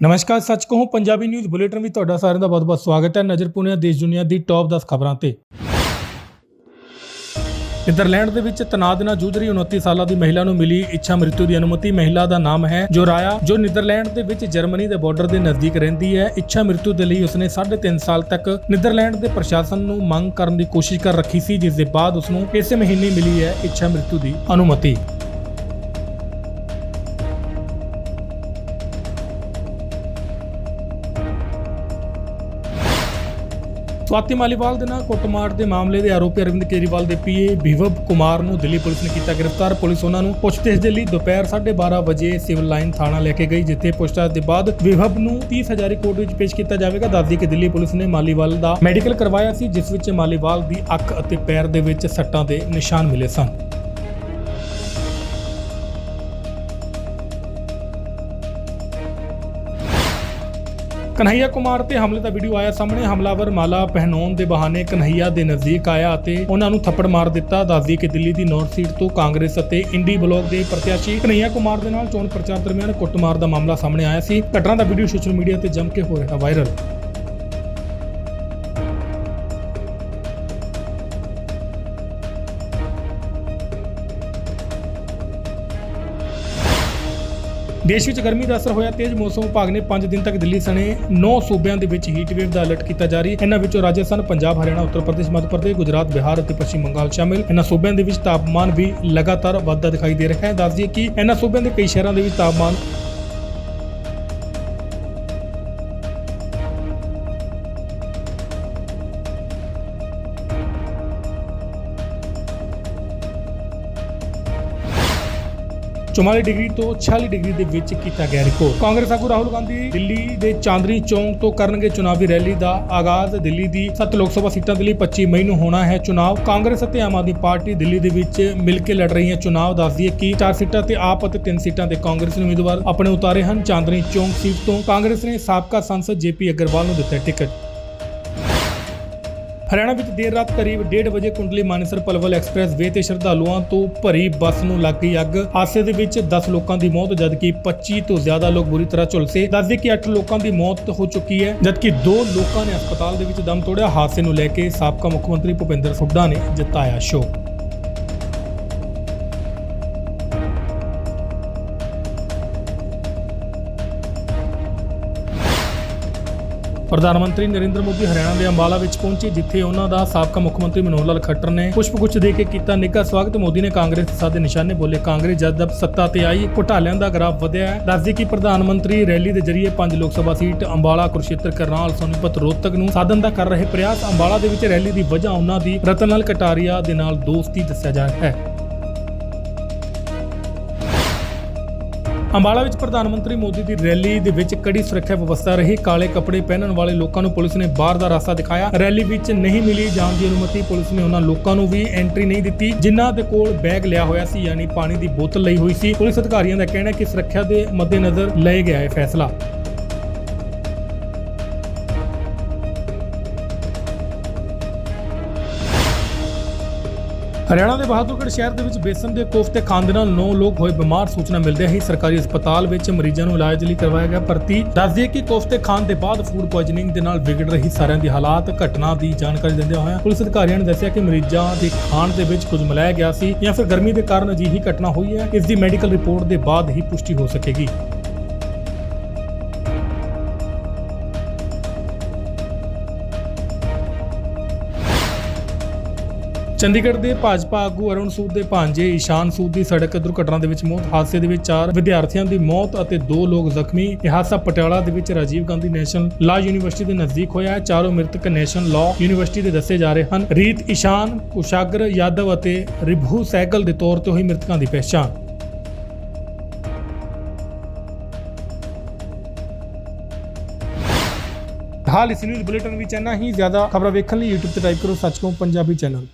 ਨਮਸਕਾਰ, ਸੱਚ ਕਹੂੰ, ਪੰਜਾਬੀ ਨਿਊਜ਼ ਬੁਲੇਟਿਨ ਵਿੱਚ ਤੁਹਾਡਾ ਸਾਰਿਆਂ ਦਾ ਬਹੁਤ-ਬਹੁਤ ਸਵਾਗਤ ਹੈ ਨਜ਼ਰ ਪੁਣਿਆ ਦੇਸ਼ ਦੁਨੀਆ ਦੀ ਟੌਪ 10 ਖਬਰਾਂ ਤੇ। ਨਿਦਰਲੈਂਡ ਦੇ ਵਿੱਚ ਤਣਾਅ ਨਾਲ ਜੂਝ ਰਹੀ 29 ਸਾਲਾਂ ਦੀ ਮਹਿਲਾ ਨੂੰ ਮਿਲੀ ਇੱਛਾ ਮ੍ਰਿਤੂ ਦੀ ਅਨੁਮਤੀ। ਮਹਿਲਾ ਦਾ ਨਾਮ ਹੈ ਜੋਰਾਇਆ, ਜੋ ਨਿਦਰਲੈਂਡ ਦੇ ਵਿੱਚ ਜਰਮਨੀ ਦੇ ਬਾਰਡਰ ਦੇ ਨਜ਼ਦੀਕ ਰਹਿੰਦੀ ਹੈ। ਇੱਛਾ ਮ੍ਰਿਤੂ ਦੇ ਲਈ ਉਸਨੇ 3.5 ਸਾਲ ਤੱਕ ਨਿਦਰਲੈਂਡ ਦੇ ਪ੍ਰਸ਼ਾਸਨ ਨੂੰ ਮੰਗ ਕਰਨ ਦੀ ਕੋਸ਼ਿਸ਼ ਕਰ ਰੱਖੀ ਸੀ, ਜਿਸ ਦੇ ਬਾਅਦ ਉਸਨੂੰ ਇਸੇ ਮਹੀਨੇ ਮਿਲੀ ਹੈ ਇੱਛਾ ਮ੍ਰਿਤੂ ਦੀ ਅਨੁਮਤੀ। ਸਵਾਤੀ ਮਾਲੀਵਾਲ ਦੇ ਨਾਲ ਕੁੱਟਮਾਰ ਦੇ ਮਾਮਲੇ ਦੇ ਆਰੋਪੀ ਅਰਵਿੰਦ ਕੇਜਰੀਵਾਲ ਦੇ ਪੀਏ ਵਿਵਬ ਕੁਮਾਰ ਨੂੰ ਦਿੱਲੀ ਪੁਲਿਸ ਨੇ ਕੀਤਾ ਗ੍ਰਿਫਤਾਰ। ਪੁਲਿਸ ਉਹਨਾਂ ਨੂੰ ਪੁੱਛਤਿਛ ਦੇ ਲਈ ਦੁਪਹਿਰ 12:30 ਵਜੇ ਸਿਵਲ ਲਾਈਨ ਥਾਣਾ ਲੈ ਕੇ ਗਈ, ਜਿੱਥੇ ਪੁੱਛਤਾਛ ਦੇ ਬਾਅਦ ਵਿਵਬ ਨੂੰ 30000 ਕੋਰਟ ਵਿੱਚ ਪੇਸ਼ ਕੀਤਾ ਜਾਵੇਗਾ। ਦੱਸਦੀ ਕਿ ਦਿੱਲੀ ਪੁਲਿਸ ਨੇ ਮਾਲੀਵਾਲ ਦਾ ਮੈਡੀਕਲ ਕਰਵਾਇਆ ਸੀ, ਜਿਸ ਵਿੱਚ ਮਾਲੀਵਾਲ ਦੀ ਅੱਖ ਅਤੇ ਪੈਰ ਦੇ ਵਿੱਚ ਸੱਟਾਂ ਦੇ ਨਿਸ਼ਾਨ ਮਿਲੇ ਸਨ। ਕਨਹਈਆ ਕੁਮਾਰ ਤੇ ਹਮਲੇ ਦਾ ਵੀਡੀਓ ਆਇਆ ਸਾਹਮਣੇ। ਹਮਲਾਵਰ ਮਾਲਾ ਪਹਿਨਾਉਣ ਦੇ ਬਹਾਨੇ ਕਨਹਈਆ ਦੇ ਨਜ਼ਦੀਕ ਆਇਆ ਅਤੇ ਉਹਨਾਂ ਨੂੰ ਥੱਪੜ ਮਾਰ ਦਿੱਤਾ। ਦੱਸਦੀ ਕਿ ਦਿੱਲੀ ਦੀ ਨੌਰਥ ਸੀਟ ਤੋਂ ਕਾਂਗਰਸ ਅਤੇ ਇੰਡੀ ਬਲਾਕ ਦੇ ਪ੍ਰਤਿਆਸ਼ੀ ਕਨਹਈਆ ਕੁਮਾਰ ਦੇ ਨਾਲ ਚੋਣ ਪ੍ਰਚਾਰ ਦਰਮਿਆਨ ਕੁੱਟਮਾਰ ਦਾ ਮਾਮਲਾ ਸਾਹਮਣੇ ਆਇਆ ਸੀ। ਘਟਨਾ ਦਾ ਵੀਡੀਓ ਸੋਸ਼ਲ ਮੀਡੀਆ ਤੇ ਜੰਮ ਕੇ ਹੋ ਰਿਹਾ ਵਾਇਰਲ। ਦੇਸ਼ ਵਿੱਚ ਗਰਮੀ ਦਾ ਅਸਰ ਹੋਇਆ, ਤੇਜ਼ ਮੌਸਮ ਵਿਭਾਗ ਨੇ 5 ਦਿਨ ਤੱਕ ਦਿੱਲੀ ਸਣੇ 9 ਸੂਬਿਆਂ ਦੇ ਵਿੱਚ ਹੀਟ ਵੇਵ ਦਾ ਅਲਰਟ ਕੀਤਾ ਜਾਰੀ। ਇਹਨਾਂ ਵਿੱਚੋਂ ਰਾਜਸਥਾਨ, ਪੰਜਾਬ, ਹਰਿਆਣਾ, ਉੱਤਰ ਪ੍ਰਦੇਸ਼, ਮੱਧ ਪ੍ਰਦੇਸ਼, ਗੁਜਰਾਤ, ਬਿਹਾਰ ਅਤੇ ਪੱਛਮੀ ਬੰਗਾਲ ਸ਼ਾਮਿਲ। ਇਹਨਾਂ ਸੂਬਿਆਂ ਦੇ ਵਿੱਚ ਤਾਪਮਾਨ ਵੀ ਲਗਾਤਾਰ ਵਧਦਾ ਦਿਖਾਈ ਦੇ ਰਿਹਾ ਹੈ। ਦੱਸ ਕਿ ਇਹਨਾਂ ਸੂਬਿਆਂ ਦੇ ਕਈ ਸ਼ਹਿਰਾਂ ਦੇ ਵਿੱਚ ਤਾਪਮਾਨ ਚੁਮਾਲੀ ਡਿਗਰੀ ਤੋਂ 46 ਡਿਗਰੀ ਦੇ ਵਿੱਚ ਕੀਤਾ ਗਿਆ ਰਿਕਾਰਡ ਕਾਂਗਰਸ ਆਗੂ ਰਾਹੁਲ ਗਾਂਧੀ ਦਿੱਲੀ ਦੇ ਚਾਂਦਨੀ ਚੌਂਕ ਤੋਂ ਕਰਨਗੇ ਚੁਣਾਵੀ ਰੈਲੀ ਦਾ ਆਗਾਜ਼। ਦਿੱਲੀ ਦੀ 7 ਲੋਕ ਸਭਾ ਸੀਟਾਂ ਦੇ ਲਈ 25 ਮਈ ਨੂੰ ਹੋਣਾ ਹੈ ਚੁਣਾਵ। ਕਾਂਗਰਸ ਅਤੇ ਆਮ ਆਦਮੀ ਪਾਰਟੀ ਦਿੱਲੀ ਦੇ ਵਿੱਚ ਮਿਲ ਕੇ ਲੜ ਰਹੀ ਹੈ ਚੁਣਾਵ ਦੱਸਦੀ ਹੈ ਕਿ 4 ਸੀਟਾਂ ਤੇ ਆਪ ਅਤੇ 3 ਸੀਟਾਂ ਤੇ ਕਾਂਗਰਸ ਨੇ ਉਮੀਦਵਾਰ ਆਪਣੇ ਉਤਾਰੇ ਹਨ। ਚਾਂਦਨੀ ਚੌਂਕ ਸੀਟ ਤੋਂ ਕਾਂਗਰਸ ਨੇ ਸਾਬਕਾ ਸੰਸਦ ਜੇਪੀ ਅਗਰਵਾਲ ਨੂੰ ਦਿੱਤਾ ਟਿਕਟ। ਹਰਿਆਣਾ ਵਿੱਚ ਦੇਰ ਰਾਤ ਕਰੀਬ 1:30 ਵਜੇ ਕੁੰਡਲੀ ਮਾਨਸਰ ਪਲਵਲ ਐਕਸਪ੍ਰੈਸ ਵੇ ਤੇ ਸ਼ਰਧਾਲੂਆਂ ਤੋਂ ਭਰੀ ਬੱਸ ਨੂੰ ਲੱਗ ਗਈ ਅੱਗ। ਹਾਦਸੇ ਦੇ ਵਿੱਚ 10 ਲੋਕਾਂ ਦੀ ਮੌਤ, ਜਦਕਿ 25 ਤੋਂ ਜ਼ਿਆਦਾ ਲੋਕ ਬੁਰੀ ਤਰ੍ਹਾਂ ਝੁਲਸੇ। ਦੱਸਦੇ ਕਿ 8 ਲੋਕਾਂ ਦੀ ਮੌਤ ਹੋ ਚੁੱਕੀ ਹੈ, ਜਦਕਿ 2 ਲੋਕਾਂ ਨੇ ਹਸਪਤਾਲ ਦੇ ਵਿੱਚ ਦਮ ਤੋੜਿਆ। ਹਾਦਸੇ ਨੂੰ ਲੈ ਕੇ ਸਾਬਕਾ ਮੁੱਖ ਮੰਤਰੀ ਭੁਪਿੰਦਰ ਹੁੱਡਾ ਨੇ ਜਤਾਇਆ ਸ਼ੋਕ। ਪ੍ਰਧਾਨ ਮੰਤਰੀ ਨਰਿੰਦਰ ਮੋਦੀ ਹਰਿਆਣਾ ਦੇ ਅੰਬਾਲਾ ਵਿੱਚ ਪਹੁੰਚੇ, ਜਿੱਥੇ ਉਹਨਾਂ ਦਾ ਸਾਬਕਾ ਮੁੱਖ ਮੰਤਰੀ ਮਨੋਹਰ ਲਾਲ ਖੱਟਰ ਨੇ ਪੁਸ਼ਪ ਦੇ ਕੇ ਕੀਤਾ ਨਿੱਘਾ ਸਵਾਗਤ। ਮੋਦੀ ਨੇ ਕਾਂਗਰਸ ਦੇ ਸਾਦੇ ਨਿਸ਼ਾਨੇ ਬੋਲੇ। ਕਾਂਗਰਸ ਜਦ ਜਦ ਸੱਤਾ ਤੇ ਆਈ, ਘੁਟਾਲਿਆਂ ਦਾ ਗ੍ਰਾਫ ਵਧਿਆ ਹੈ। ਦੱਸਦੀ ਕਿ ਪ੍ਰਧਾਨ ਮੰਤਰੀ ਰੈਲੀ ਦੇ ਜ਼ਰੀਏ ਪੰਜ ਲੋਕ ਸਭਾ ਸੀਟ, ਅੰਬਾਲਾ ਕੁਰਸ਼ੇਤਰ ਕਰਨਾਲ, ਸੋਨੀਪਤ, ਰੋਹਤਕ ਨੂੰ ਸਾਧਨ ਦਾ ਕਰ ਰਹੇ ਪ੍ਰਯਾਸ। ਅੰਬਾਲਾ ਦੇ ਵਿੱਚ ਰੈਲੀ ਦੀ ਵਜ੍ਹਾ ਉਹਨਾਂ ਦੀ ਰਤਨ ਲਾਲ ਕਟਾਰੀਆ ਦੇ ਨਾਲ ਦੋਸਤੀ ਦੱਸਿਆ ਜਾ ਰਿਹਾ ਹੈ। ਅੰਬਾਲਾ ਵਿੱਚ ਪ੍ਰਧਾਨ ਮੰਤਰੀ ਮੋਦੀ ਦੀ ਰੈਲੀ ਦੇ ਵਿੱਚ ਕੜੀ ਸੁਰੱਖਿਆ ਵਿਵਸਥਾ ਰਹੀ। ਕਾਲੇ ਕੱਪੜੇ ਪਹਿਨਣ ਵਾਲੇ ਲੋਕਾਂ ਨੂੰ ਪੁਲਿਸ ਨੇ ਬਾਹਰ ਦਾ ਰਸਤਾ ਦਿਖਾਇਆ। ਰੈਲੀ ਵਿੱਚ ਨਹੀਂ ਮਿਲੀ ਜਾਣ ਦੀ ਅਨੁਮਤੀ ਪੁਲਿਸ ਨੇ ਉਹਨਾਂ ਲੋਕਾਂ ਨੂੰ ਵੀ ਐਂਟਰੀ ਨਹੀਂ ਦਿੱਤੀ, ਜਿਨ੍ਹਾਂ ਦੇ ਕੋਲ ਬੈਗ ਲਿਆ ਹੋਇਆ ਸੀ, ਯਾਨੀ ਪਾਣੀ ਦੀ ਬੋਤਲ ਲਈ ਹੋਈ ਸੀ। ਪੁਲਿਸ ਅਧਿਕਾਰੀਆਂ ਦਾ ਕਹਿਣਾ ਹੈ ਕਿ ਸੁਰੱਖਿਆ ਦੇ ਮੱਦੇਨਜ਼ਰ ਲਏ ਗਿਆ ਇਹ ਫੈਸਲਾ। ਹਰਿਆਣਾ ਦੇ ਬਹਾਦਰਗੜ੍ਹ ਸ਼ਹਿਰ ਦੇ ਵਿੱਚ ਬੇਸਨ ਦੇ ਕੋਫਤੇ ਖਾਣ ਦੇ ਨਾਲ 9 ਲੋਕ ਹੋਏ ਬਿਮਾਰ ਸੂਚਨਾ ਮਿਲਦਿਆਂ ਹੀ ਸਰਕਾਰੀ ਹਸਪਤਾਲ ਵਿੱਚ ਮਰੀਜ਼ਾਂ ਨੂੰ ਇਲਾਜ ਲਈ ਕਰਵਾਇਆ ਗਿਆ ਭਰਤੀ। ਦੱਸਦੀ ਦਈਏ ਕਿ ਕੋਫਤੇ ਖਾਣ ਦੇ ਬਾਅਦ ਫੂਡ ਪੋਇਜ਼ਨਿੰਗ ਦੇ ਨਾਲ ਵਿਗੜ ਰਹੀ ਸਾਰਿਆਂ ਦੀ ਹਾਲਾਤ, ਘਟਨਾ ਦੀ ਜਾਣਕਾਰੀ ਦਿੰਦਿਆਂ ਹੋਇਆਂ ਪੁਲਿਸ ਅਧਿਕਾਰੀਆਂ ਨੇ ਦੱਸਿਆ ਕਿ ਮਰੀਜ਼ਾਂ ਦੇ ਖਾਣ ਦੇ ਵਿੱਚ ਕੁਝ ਮਿਲਾਇਆ ਗਿਆ ਸੀ ਜਾਂ ਫਿਰ ਗਰਮੀ ਦੇ ਕਾਰਨ ਅਜਿਹੀ ਘਟਨਾ ਹੋਈ ਹੈ। ਇਸ ਦੀ ਮੈਡੀਕਲ ਰਿਪੋਰਟ ਦੇ ਬਾਅਦ ਹੀ ਪੁਸ਼ਟੀ ਹੋ ਸਕੇਗੀ। ਚੰਡੀਗੜ੍ਹ ਦੇ ਭਾਜਪਾ ਆਗੂ ਅਰੁਣ ਸੂਦ ਦੇ ਭਾਂਜੇ ਈਸ਼ਾਨ ਸੂਦ ਦੀ ਸੜਕ ਦੁਰਘਟਨਾ ਦੇ ਵਿੱਚ ਮੌਤ, ਹਾਦਸੇ ਦੇ ਵਿੱਚ ਚਾਰ ਵਿਦਿਆਰਥੀਆਂ ਦੀ ਮੌਤ ਅਤੇ ਦੋ ਲੋਕ ਜ਼ਖਮੀ। ਇਹ ਹਾਦਸਾ ਪਟਿਆਲਾ ਦੇ ਵਿੱਚ Rajiv Gandhi National Law University ਦੇ ਨਜ਼ਦੀਕ ਹੋਇਆ ਹੈ। ਚਾਰੋਂ ਮ੍ਰਿਤਕ ਨੈਸ਼ਨਲ ਲਾਅ ਯੂਨੀਵਰਸਿਟੀ ਦੇ ਦੱਸੇ ਜਾ ਰਹੇ ਹਨ। ਰੀਤ, ਈਸ਼ਾਨ, ਕੁਸ਼ਾਗਰ, ਯਾਦਵ ਅਤੇ ਰਿਭੂ ਸਾਈਕਲ ਦੇ ਤੌਰ ਤੇ ਹੋਈ ਮ੍ਰਿਤਕਾਂ ਦੀ ਪਛਾਣ ਹਾਲ ਇਸ ਨਿਊਜ਼ ਬੁਲੇਟਿਨ ਵਿੱਚ ਇੰਨਾ ਹੀ। ਜ਼ਿਆਦਾ ਖਬਰਾਂ ਵੇਖਣ ਲਈ YouTube ਤੇ ਟਾਈਪ ਕਰੋ ਸੱਚ ਪੰਜਾਬੀ ਚੈਨਲ।